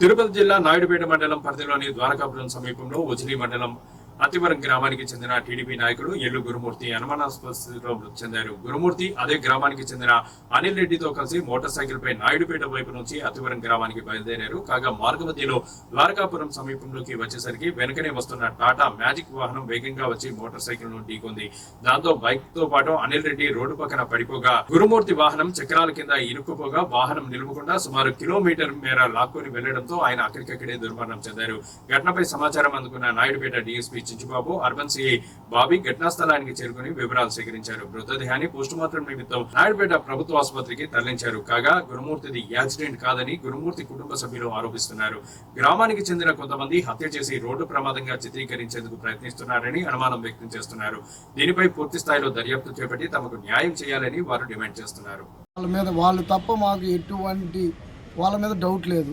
తిరుపతి జిల్లా నాయుడుపేట మండలం పరిధిలోని ద్వారకాపురం సమీపంలో ఉజిరి మండలం అతివరం గ్రామానికి చెందిన టీడీపీ నాయకుడు ఎల్లు గురుమూర్తి అనుమానాస్పద స్థితిలో మృతి చెందారు. గురుమూర్తి అదే గ్రామానికి చెందిన అనిల్ రెడ్డితో కలిసి మోటార్ సైకిల్ పై నాయుడుపేట వైపు నుంచి అతివరం గ్రామానికి బయలుదేరారు. కాగా మార్గ మధ్యలో ద్వారకాపురం సమీపంలోకి వచ్చేసరికి వెనుకనే వస్తున్న టాటా మ్యాజిక్ వాహనం వేగంగా వచ్చి మోటార్ సైకిల్ను ఢీకొంది. దాంతో బైక్తో పాటు అనిల్ రెడ్డి రోడ్డు పక్కన పడిపోగా గురుమూర్తి వాహనం చక్రాల కింద ఇరుక్కుపోగా వాహనం నిలువకుండా సుమారు కిలోమీటర్ మేర లాక్కొని వెళ్ళడంతో ఆయన అక్కడికక్కడే దుర్మరణం చెందారు. ఘటనపై సమాచారం అందుకున్న Naidupeta DSP Chinchubabu urban CI Bobby ఘటనా స్థలానికి చేరుకుని వివరాలు సేకరించారు. మృతదేహాన్ని పోస్టుమార్టం నిమిత్తం నాయుడుపేట ప్రభుత్వ ఆసుపత్రికి తరలించారు. కాగా గురుమూర్తిది యాక్సిడెంట్ కాదని గురుమూర్తి కుటుంబ సభ్యులు ఆరోపిస్తున్నారు. గ్రామానికి చెందిన కొంతమంది హత్య చేసి రోడ్డు ప్రమాదంగా చిత్రీకరించేందుకు ప్రయత్నిస్తున్నారని అనుమానం వ్యక్తం చేస్తున్నారు. దీనిపై పూర్తి స్థాయిలో దర్యాప్తు చేపట్టి తమకు న్యాయం చేయాలని వారు డిమాండ్ చేస్తున్నారు. వాళ్ళ మీద వాళ్ళు తప్ప మాకు ఎటువంటి వాళ్ళ మీద డౌట్ లేదు.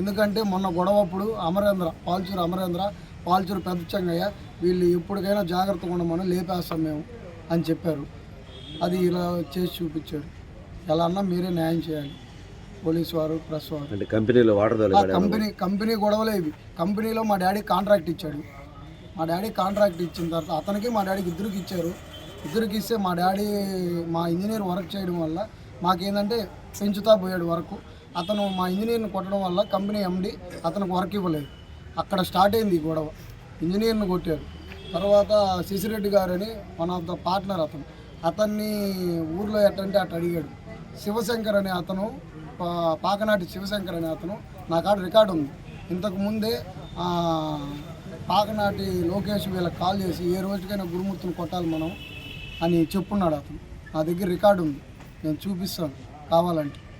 ఎందుకంటే మొన్న గొడవప్పుడు అమరేంద్ర పాల్చూరు అమరేంద్ర పాల్చూరు పెద్ద చెంగయ్య వీళ్ళు ఎప్పటికైనా జాగ్రత్తగా ఉండమని లేపేస్తాం మేము అని చెప్పారు. అది ఇలా చేసి చూపించారు. ఎలా అన్నా మీరే న్యాయం చేయాలి. పోలీస్ వారు ప్రెస్ వారు. అంటే కంపెనీలో వాటర్ కంపెనీ కంపెనీ గొడవలే ఇవి. కంపెనీలో మా డాడీ కాంట్రాక్ట్ ఇచ్చాడు. మా డాడీ కాంట్రాక్ట్ ఇచ్చిన తర్వాత అతనికి మా డాడీకి ఇద్దరికి ఇచ్చారు. ఇద్దరికి ఇస్తే మా డాడీ మా ఇంజనీర్ వర్క్ చేయడం వల్ల మాకేందంటే పెంచుతా పోయాడు వర్క్. అతను మా ఇంజనీర్ని కొట్టడం వల్ల కంపెనీ ఎండి అతనికి వర్క్ ఇవ్వలేదు. అక్కడ స్టార్ట్ అయింది ఈ గొడవ. ఇంజనీర్ని కొట్టారు. తర్వాత శశిరెడ్డి గారు అని వన్ ఆఫ్ ద పార్ట్నర్ అతను. అతన్ని ఊర్లో ఎట్టంటే అటు అడిగాడు. శివశంకర్ అనే అతను పా- పాకనాటి శివశంకర్ అనే అతను నా కాడ రికార్డు ఉంది. ఇంతకు ముందే పాకనాటి లోకేష్ వీళ్ళకి కాల్ చేసి ఏ రోజుకైనా గురుమూర్తిని కొట్టాలి మనం అని చెప్పున్నాడు అతను. నా దగ్గర రికార్డు ఉంది. నేను చూపిస్తాను. కావాలంటే.